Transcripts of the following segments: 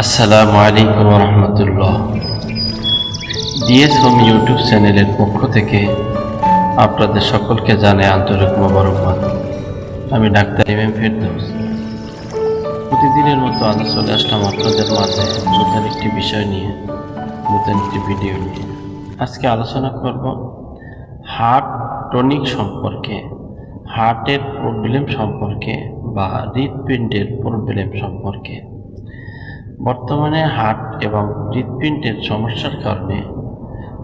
আসসালামু আলাইকুম রহমতুল্লাহ। DS home YouTube চ্যানেলের পক্ষ থেকে আপনাদের সকলকে জানে আন্তরিক মোবারকবাদ। আমি ডাক্তার এম এম ফেরদৌস। প্রতিদিনের মতো আজ চলে আসলাম আপনাদের মাঝে নতুন একটি বিষয় নিয়ে, নতুন একটি ভিডিও নিয়ে। আজকে আলোচনা করব হার্ট টনিক সম্পর্কে, হার্টের প্রবলেম সম্পর্কে বা হৃৎপিণ্ডের প্রবলেম সম্পর্কে। বর্তমানে হার্ট এবং হৃৎপিণ্ডের সমস্যার কারণে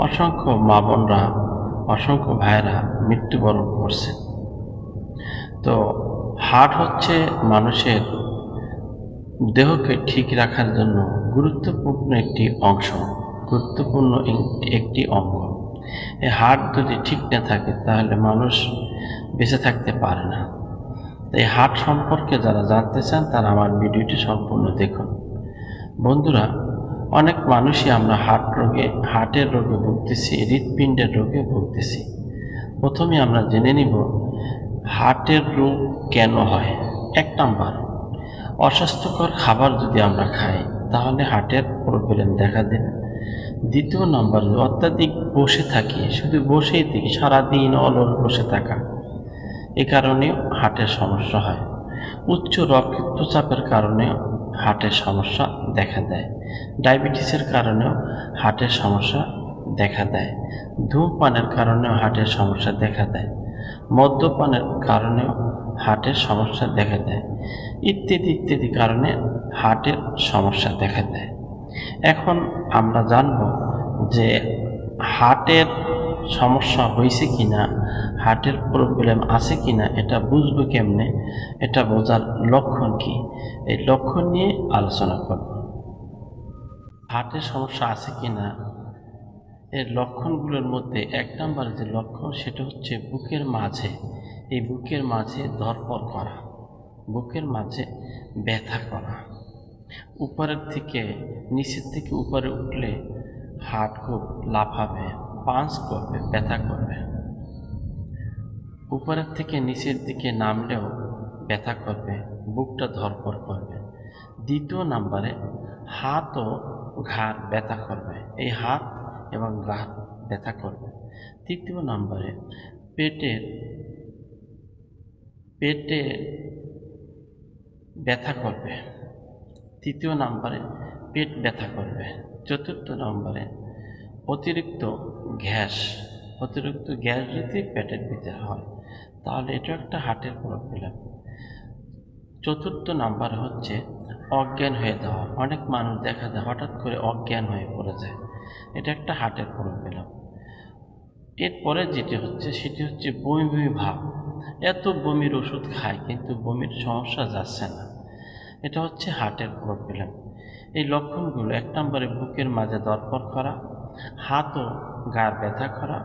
অসংখ্য মা বোনরা, অসংখ্য ভাইয়েরা মৃত্যুবরণ করছে। তো হার্ট হচ্ছে মানুষের দেহকে ঠিক রাখার জন্য গুরুত্বপূর্ণ একটি অংশ, গুরুত্বপূর্ণ এক- একটি অঙ্গ। এই হার্ট যদি ঠিক না থাকে, তাহলে মানুষ বেঁচে থাকতে পারে না। এই হার্ট সম্পর্কে যারা জানতে চান, তারা আমার ভিডিওটি সম্পূর্ণ দেখুন। বন্ধুরা, অনেক মানুষই আমরা হার্ট রোগে হার্টের রোগে ভুগতেছি, হৃৎপিণ্ডের রোগে ভুগতেছি। প্রথমে আমরা জেনে নিব হার্টের রোগ কেন হয়? এক নাম্বার, অস্বাস্থ্যকর খাবার যদি আমরা খাই, তাহলে হার্টের প্রবলেম দেখা দেবে দ্বিতীয় নাম্বার, অত্যাধিক বসে থাকি, শুধু বসেই থাকি সারাদিন অলস বসে থাকা। এ কারণে হার্টের সমস্যা হয়। উচ্চ রক্তচাপের কারণে হার্টের সমস্যা দেখা দেয়। ডায়াবেটিসের কারণেও হার্টের সমস্যা দেখা দেয়। ধূমপানের কারণেও হার্টের সমস্যা দেখা দেয়। মদ্যপানের কারণেও হার্টের সমস্যা দেখা দেয়। ইত্যাদি ইত্যাদি কারণে হার্টের সমস্যা দেখা দেয়। এখন আমরা জানব যে হার্টের সমস্যা হয়েছে কি না হার্টের প্রবলেম আছে কি না এটা বুঝব কেমনে? এটা বোঝার লক্ষণ কি? এই লক্ষণ নিয়ে আলোচনা করব। হার্টের সমস্যা আছে কি না এর লক্ষণগুলোর মধ্যে এক নম্বর যে লক্ষণ সেটা হচ্ছে বুকের মাঝে। এই বুকের মাঝে ধরপর করা, বুকের মাঝে ব্যথা করা। উপরের থেকে, নিচের থেকে উপরে উঠলে হার্ট খুব লাফাবে, পাঞ্চ করবে, ব্যথা করবে। উপরের থেকে নিচের দিকে নামলেও ব্যথা করবে, বুকটা ধরপর করবে। দ্বিতীয় নাম্বারে হাত ও ঘাড় ব্যথা করবে, এই হাত এবং ঘাড় ব্যথা করবে। তৃতীয় নাম্বারে পেটের, পেটে ব্যথা করবে। তৃতীয় নাম্বারে পেট ব্যথা করবে। চতুর্থ নম্বরে অতিরিক্ত গ্যাস অতিরিক্ত গ্যাস যদি পেটের ভিতরে হয়, তাহলে এটা একটা হার্টের প্রবলেম চতুর্থ নাম্বার হচ্ছে অজ্ঞান হয়ে যাওয়া। অনেক মানুষ দেখা যায় হঠাৎ করে অজ্ঞান হয়ে পড়ে যায়। এটা একটা হার্টের প্রবলেম এরপরে যেটি হচ্ছে, সেটি হচ্ছে বমি বমি ভাব। এত বমির ওষুধ খায়, কিন্তু বমির সমস্যা যাচ্ছে না। এটা হচ্ছে হার্টের প্রবলেম এই লক্ষণগুলো এক নম্বরে বুকের মাঝে দরপর করা, হাত ও গার ব্যথা করা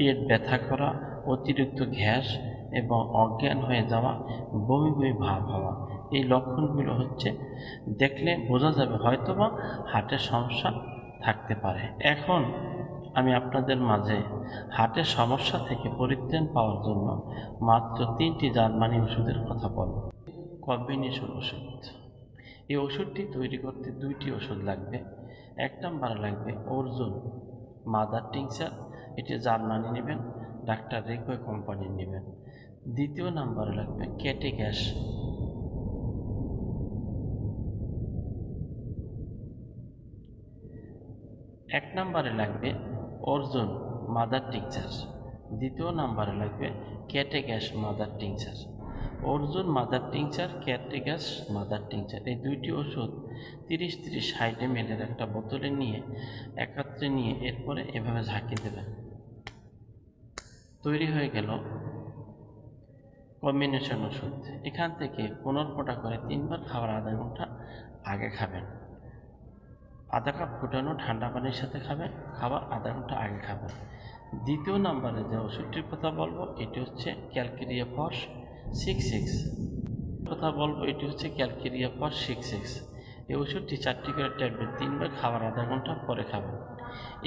পেট ব্যথা করা, অতিরিক্ত গ্যাস এবং অজ্ঞান হয়ে যাওয়া, বমি বমি ভাব হওয়া, এই লক্ষণগুলো হচ্ছে দেখলে বোঝা যাবে হয়তোবা হার্টের সমস্যা থাকতে পারে। এখন আমি আপনাদের মাঝে হার্টের সমস্যা থেকে পরিত্রাণ পাওয়ার জন্য মাত্র তিনটি জার্মানি ওষুধের কথা বলব। কম্বিনেশন ওষুধ। এই ওষুধটি তৈরি করতে দুইটি ওষুধ লাগবে। এক নাম্বার লাগবে অর্জুন মাদার টিংচার এটি জার্মানি নেবেন, ডাক্তার রেকো কোম্পানির নেবেন। দ্বিতীয় নাম্বারে লাগবে কেটে গ্যাস। এক নাম্বারে লাগবে অর্জুন মাদার টিংচার। দ্বিতীয় নাম্বারে লাগবে cactus mother tincture. Arjun mother tincture cactus mother tincture. এই দুইটি ওষুধ তিরিশ তিরিশ ষাট এম এর একটা বোতলে নিয়ে, একত্রে নিয়ে এরপরে এভাবে ঝাঁকি দেবেন। তৈরি হয়ে গেল কম্বিনেশন ওষুধ। এখান থেকে পনেরো করে তিনবার খাবার আধা ঘণ্টা আগে খাবেন। আধা কাপ ফুটানো ঠান্ডা পানির সাথে খাবেন, খাবার আধা ঘণ্টা আগে খাবেন। দ্বিতীয় নম্বরে যে ওষুধটির কথা বলব, এটি হচ্ছে ক্যালকেরিয়া ফস সিক্স সিক্স। কথা বলব, এটি হচ্ছে ক্যালকেরিয়া ফস সিক্স সিক্স। এই ওষুধটি চারটি করে ট্যাবলেট তিনবার খাবার আধা ঘণ্টা পরে খাবেন।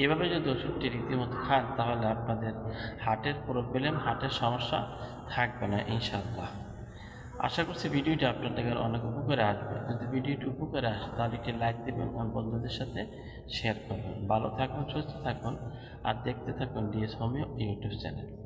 এভাবে যদি ওষুধটি রীতিমতো খান, তাহলে আপনাদের হার্টের প্রবলেম হার্টের সমস্যা থাকবে না ইনশাল্লাহ আশা করছি ভিডিওটি আপনাদের অনেক উপকারে আসবে। যদি ভিডিওটি উপকারে আসে, তাহলে একটি লাইক দেবেন আর বন্ধুদের সাথে শেয়ার করবেন। ভালো থাকুন, সুস্থ থাকুন, আর দেখতে থাকুন ডিএস হোমিও ইউটিউব চ্যানেল